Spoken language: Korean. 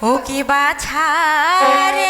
오기 바 차례